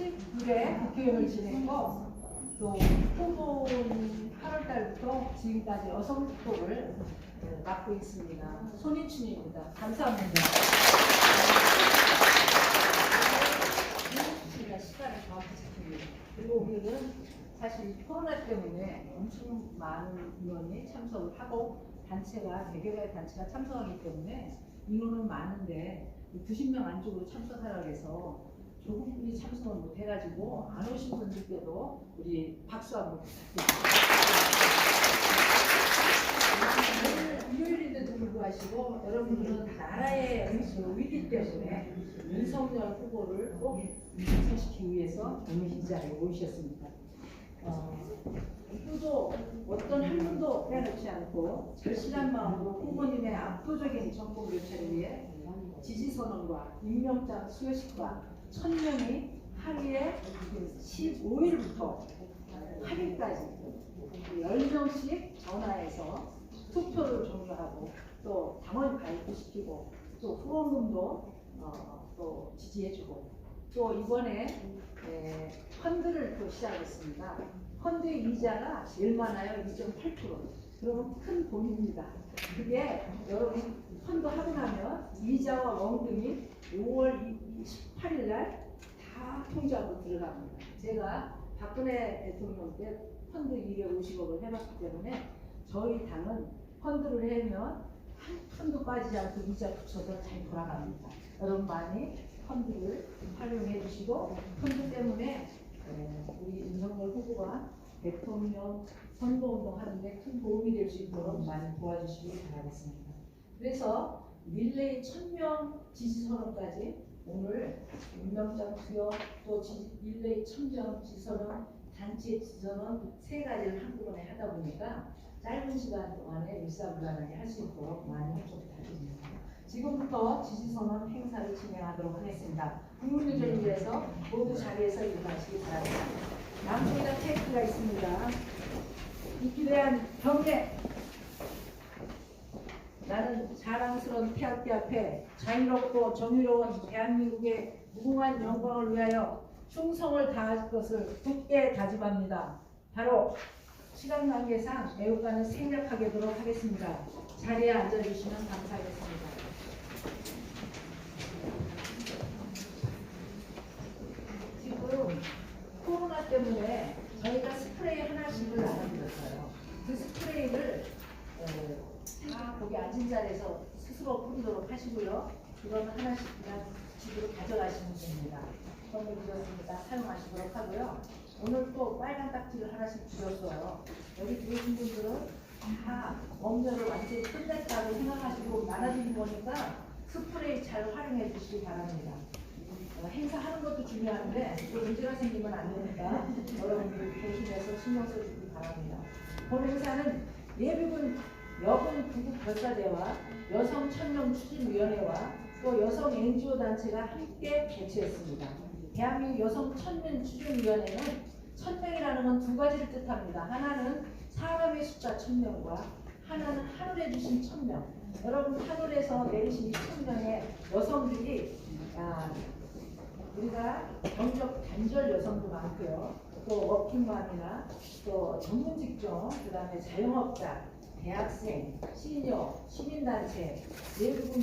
19대 국회의원을 지냈고 또 후보는 8월 달부터 지금까지 여성 후보를 어, 맡고 있습니다. 손인춘입니다. 감사합니다. 제가 시간을 정확히 지킵니다. 그리고 오늘은 사실 코로나 때문에 엄청 많은 인원이 참석을 하고 단체가 100여 개의 단체가 참석하기 때문에 인원은 많은데 90명 안쪽으로 참석하라고 해서 조금 분이 참석을 못 해가지고 안 오신 분들께도 우리 박수 한번 부탁드립니다. 일요일인데도 불구하고 여러분들은 나라의 그 위기 때문에 윤석열 후보를 꼭 당선시키기 위해서 오늘 이 자리에 오셨습니다. 어, 후보도 어떤 한 분도 빼놓지 않고 절실한 마음으로 후보님의 압도적인 정권 교체를 위해 지지 선언과 임명장 수여식과 천 명이 하루에 15일부터 8일까지 10명씩 전화해서 투표를 종료하고 또 당원 가입시키고 또 후원금도 어, 또 지지해주고 또 이번에 에, 펀드를 또 시작했습니다. 펀드 이자가 많아요. 2.8%. 그러면 큰 돈입니다. 그게 여러분 펀드 하고 나면 이자와 원금이 5월 18일 날 다 통장으로 들어갑니다. 제가 박근혜 대통령 때 펀드 250억을 해봤기 때문에 저희 당은 펀드를 해면 한 푼도 빠지지 않고 이자 붙여서 잘 돌아갑니다. 여러분 많이 펀드를 활용해 주시고 펀드 때문에 에, 우리 윤석열 후보가 대통령 선거운동 하는데 큰 도움이 될 수 있도록 많이 도와주시기 바라겠습니다. 그래서 릴레이 1000명 지지 선언까지 오늘 임명장 투여 또 지- 릴레이 1000명 지지 선언 단체 지지 선언 세 가지를 한꺼번에 하다 보니까 짧은 시간 동안에 일사불란하게 할 수 있도록 많이 협조 부탁드립니다. 지금부터 지지선언 행사를 진행하도록 하겠습니다. 국민의전을 위해서 모두 자리에서 일어나시기 바랍니다. 양쪽에다 테이프가 있습니다. 이 기 대한 경례 나는 자랑스러운 태학기 앞에 자유롭고 정의로운 대한민국의 무궁한 영광을 위하여 충성을 다할 것을 굳게 다짐합니다. 바로 시간 관계상 애국가는 생략하게 하도록 하겠습니다. 자리에 앉아주시면 감사하겠습니다. 지금 코로나 때문에 저희가 스프레이 하나씩을 나눠드렸어요. 그 스프레이를 어, 다 거기 앉은 자리에서 스스로 뿌리도록 하시고요. 그거는 하나씩 그냥 집으로 가져가시면 됩니다. 선물 드렸습니다. 사용하시도록 하고요. 오늘 또 빨간 딱지를 하나씩 주셨어요. 여기 계신 분들은 다 업무를 완전히 끝냈다고 생각하시고 나눠주는 거니까 스프레이 잘 활용해 주시기 바랍니다. 어, 행사하는 것도 중요한데 또 문제가 생기면 안 되니까 여러분들 조심해서 신경 써주기 바랍니다. 본 행사는 예비군 여군 구급 별사대와 여성 천명 추진위원회와 또 여성 NGO 단체가 함께 개최했습니다. 대한민국 여성 천명 추진위원회는 천명이라는 건 두 가지를 뜻합니다. 하나는 사람의 숫자 천명과 하나는 하늘에 주신 천명. 여러분 하늘에서 내리신 이 천명의 여성들이 아, 우리가 경력 단절 여성도 많고요. 또 워킹맘이나 또 전문 직종, 그 다음에 자영업자, 대학생, 시니어, 시민단체, 대부분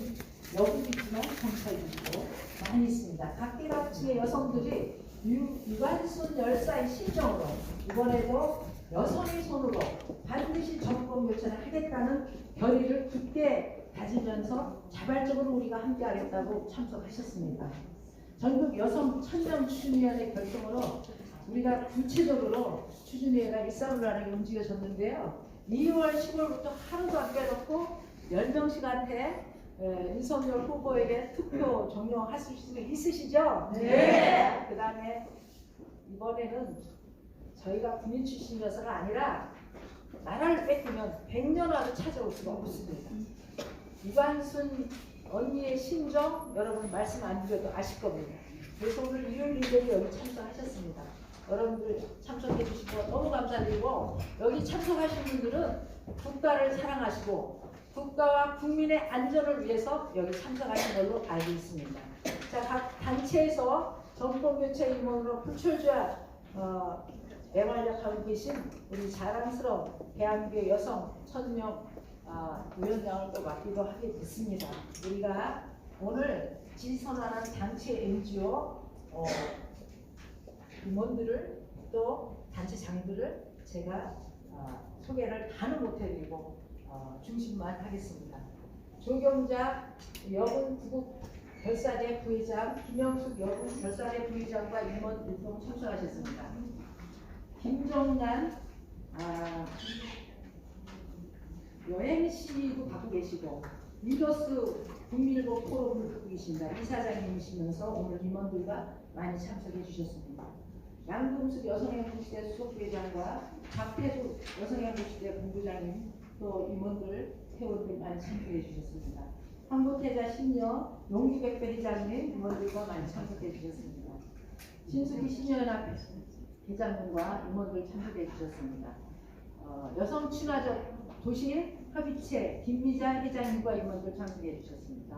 여기도 있지만 경찰도 많이 있습니다. 각계각층의 여성들이 유, 유관순 열사의 심정으로 이번에도 여성의 손으로 반드시 정권 교체를 하겠다는 결의를 굳게 다지면서 자발적으로 우리가 함께하겠다고 참석하셨습니다. 전국 여성 천명 추진위원회 결정으로 우리가 구체적으로 추진위회가 일사불란하게 움직여졌는데요. 2월 10월부터 하루도 안 빼놓고 10명씩한테 윤석열 후보에게 투표 종료하실 수 있으시죠? 네. 그 다음에 이번에는 저희가 군인 출신이어서가 아니라 나라를 뺏기면 100년 와도 찾아올 수가 없습니다. 이관순 언니의 심정 여러분 말씀 안 드려도 아실 겁니다. 그래서 오늘 일요일들이 여기 참석하셨습니다. 여러분들 참석해 주시고 너무 감사드리고 여기 참석하신 분들은 국가를 사랑하시고 국가와 국민의 안전을 위해서 여기 참석하신 걸로 알고 있습니다. 자, 각 단체에서 정보교체 임원으로 풀출자 어, 맹활약하고 계신 우리 자랑스러운 대한민국의 여성 천명 아, 위원장을 또 맡기도 하게 됐습니다. 우리가 오늘 지선하는 단체 NGO 어, 임원들을 또 단체장들을 제가 어, 소개를 다는 못해드리고 어, 중심만 하겠습니다. 조경자 여군 구국 별사대 부회장, 김영숙 여군 별사대 부회장과 임원 일동 참석하셨습니다. 김정란 아, 여행시도 갖고 계시고 리더스 국민일보 포럼을 갖고 계신다. 이사장님이시면서 오늘 임원들과 많이 참석해 주셨습니다. 양동숙 여성행복시대 수석부회장과 박태수 여성행복시대 본부장님 또 임원들 회원들 많이 참석해 주셨습니다. 한국태자 신여 용기백배 회장님 임원들과 많이 참석해 주셨습니다. 신수기 신여연합 회장님과 임원들 참석해 주셨습니다. 어, 여성 친화적 도시 협의체 김미자 회장님과 임원들 참석해 주셨습니다.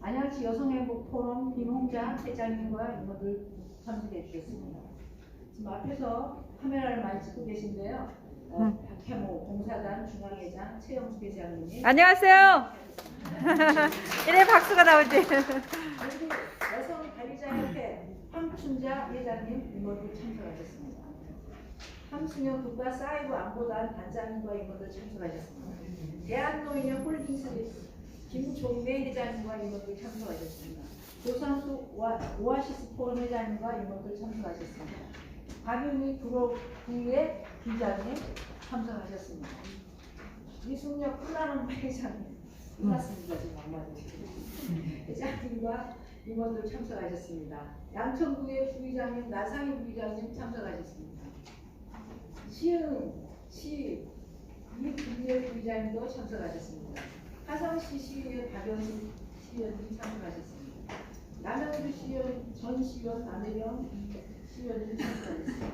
안양시 여성행복 포럼 김홍자 회장님과 임원들 참석해 주셨습니다. 지금 앞에서 카메라를 많이 찍고 계신데요. 어, 박혜모 봉사단 중앙회장 최영숙 회장님이 안녕하세요. 이래 박수가 나오지. 여성 황춘자 회장님 임원들 참석하셨습니다. 함순영 국가 사이버 안보단 단장님과 임원들 참석하셨습니다. 대한노인의 홀딩스 김종배 회장님과 임원들 참석하셨습니다. 조상수 오아- 오아시스 포럼 회장님과 임원들 참석하셨습니다. 박윤희 구로구의 기자님 참석하셨습니다. 이승엽 플라는 회장님 끝났습니다 지금 한마디 회장님과 임원들 참석하셨습니다. 양천구의 부의장님 나상희 부의장님 참석하셨습니다. 시흥 시 이구의 부의장님도 참석하셨습니다. 화성시 시의회 박영수 시의원님 참석하셨습니다. 남양주 시의원 전 시의원 안혜령 시의원님 참석하셨습니다.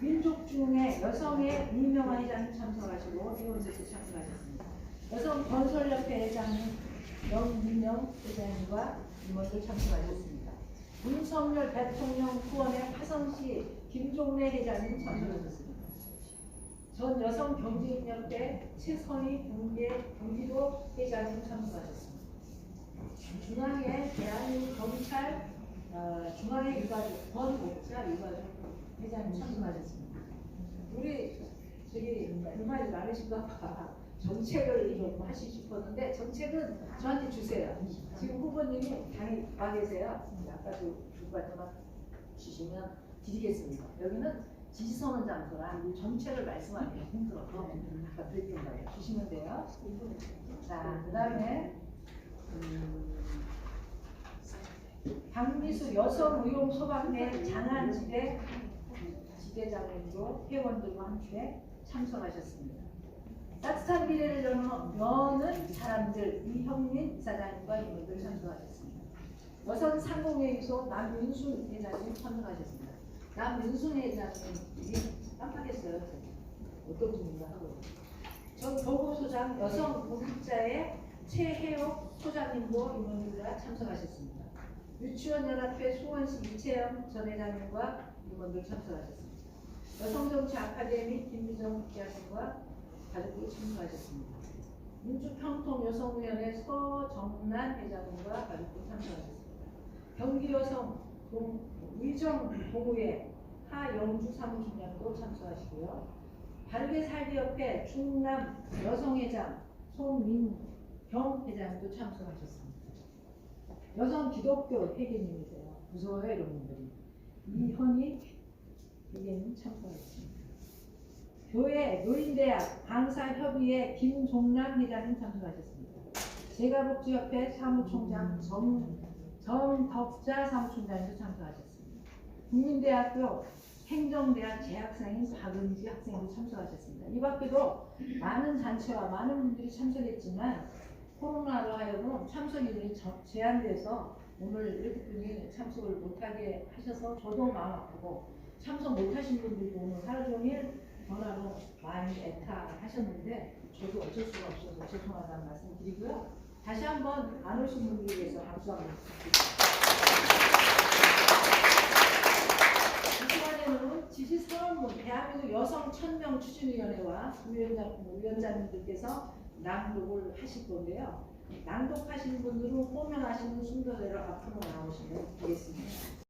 민족중의 여성의 이명화 회장님 참석하시고 회원들도 참석하셨습니다. 여성 건설협회 회장님 영민영 회장님과 임원들 참석하셨습니다. 윤석열 대통령 후원의 화성시 김종래 회장님 참석하셨습니다. 전 여성 경제협회 최선희 경제 경기도 회장님 참석하셨습니다. 중앙회 대한민국 검찰 어, 중앙회 유가족 권옥자 유가족 회장님 참석하셨습니다. 우리 저기 그 말이 많으신가 봐. 정책을 좀 하시고 싶었는데 정책은 저한테 주세요. 지금 후보님이 당에 와 계세요. 아까도 주관만 주시면 드리겠습니다. 여기는 지지선언 장소라 정책을 말씀하기 힘들어서 아까 드렸던 거예요. 주시면 돼요. 자, 그 다음에 음, 박미수 여성의용소방대 장안지대 지대장님도 회원들과 함께 참석하셨습니다. 따뜻한 미래를 여는, 사람들 이형민 사장님과 임원들 참석하셨습니다. 여성 상공회의소 남윤순 회장님 참석하셨습니다. 남윤순 회장님 이게 깜빡했어요. 어떤 분인가 하고. 전 도보소장 여성 목격자의 최혜옥 소장님도 임원들과 참석하셨습니다. 유치원연합회 수원시 이채영 전 회장님과 임원들 참석하셨습니다. 여성정치 아카데미 김미정 국장님과 가족들 참석하셨습니다. 민주평통여성위원회 서정란 회장님과 가족들 참석하셨습니다. 경기여성 동, 의정 동호회 하영주 사무총장도 참석하시고요. 바르게 살기 협회 충남 여성회장 송민경 회장도 참석하셨습니다. 여성 기독교 회계님이세요. 무서워요 이런 분들이. 이현희 회계님 참석하셨습니다. 교회 노인대학 강사협의회 김종남 회장님 참석하셨습니다. 제가복지협회 사무총장 정, 정덕자 사무총장님도 참석하셨습니다. 국민대학교 행정대학 재학생인 박은지 학생도 참석하셨습니다. 이 밖에도 많은 단체와 많은 분들이 참석했지만 코로나로 하여금 참석 인원이 저- 제한돼서 오늘 이렇게 분이 참석을 못하게 하셔서 저도 마음 아프고 참석 못하신 분들도 오늘 하루 종일 전화로 많이 애타하셨는데 저도 어쩔 수가 없어서 죄송하다는 말씀 드리고요. 다시 한번 안 오신 분들 위해서 박수 한번 부탁드립니다. 이 시간에는 지시사항문 대한민국 여성 천명 추진위원회와 위원장님들께서 낭독을 하실 건데요. 낭독하시는 분들은 호명하시는 순서대로 앞으로 나오시면 되겠습니다.